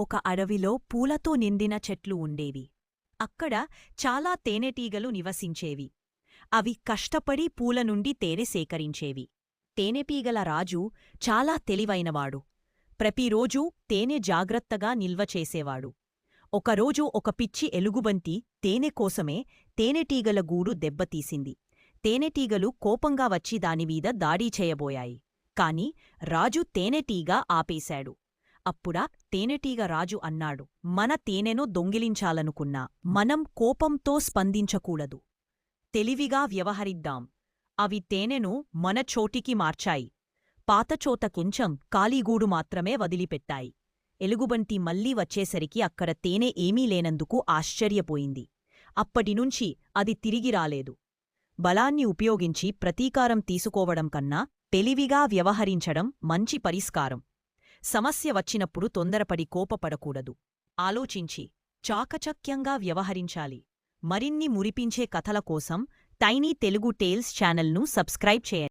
ఒక అడవిలో పూలతో నిండిన చెట్లు ఉండేవి. అక్కడ చాలా తేనెటీగలు నివసించేవి. అవి కష్టపడి పూల నుండి తేనె సేకరించేవి. తేనెటీగల రాజు చాలా తెలివైనవాడు. ప్రతిరోజూ తేనె జాగ్రత్తగా నిల్వ చేసేవాడు. ఒకరోజు ఒక పిచ్చి ఎలుగుబంతి తేనె కోసమే తేనెటీగల గూడు దెబ్బతీసింది. తేనెటీగలు కోపంగా వచ్చి దానిమీద దాడి చేయబోయాయి. కాని రాజు తేనెటీగ ఆపేశాడు. అప్పుడా తేనెటీగ రాజు అన్నాడు. మన తేనెను దొంగిలించాలనుకున్నా మనం కోపంతో స్పందించకూడదు. తెలివిగా వ్యవహరిద్దాం. అవి తేనెను మన చోటికి మార్చాయి. పాతచోత కొంచెం కాలీగూడు మాత్రమే వదిలిపెట్టాయి. ఎలుగుబంటి మళ్ళీ వచ్చేసరికి అక్కడ తేనె ఏమీ లేనందుకు ఆశ్చర్యపోయింది. అప్పటినుంచి అది తిరిగి రాలేదు. బలాన్ని ఉపయోగించి ప్రతీకారం తీసుకోవడం కన్నా తెలివిగా వ్యవహరించడం మంచి పరిష్కారం. సమస్య వచ్చినప్పుడు తొందరపడి కోపపడకూడదు. ఆలోచించి చాకచక్యంగా వ్యవహరించాలి. మరిన్ని మురిపించే కథల కోసం టైనీ తెలుగు టేల్స్ ఛానల్ను సబ్స్క్రైబ్ చేయండి.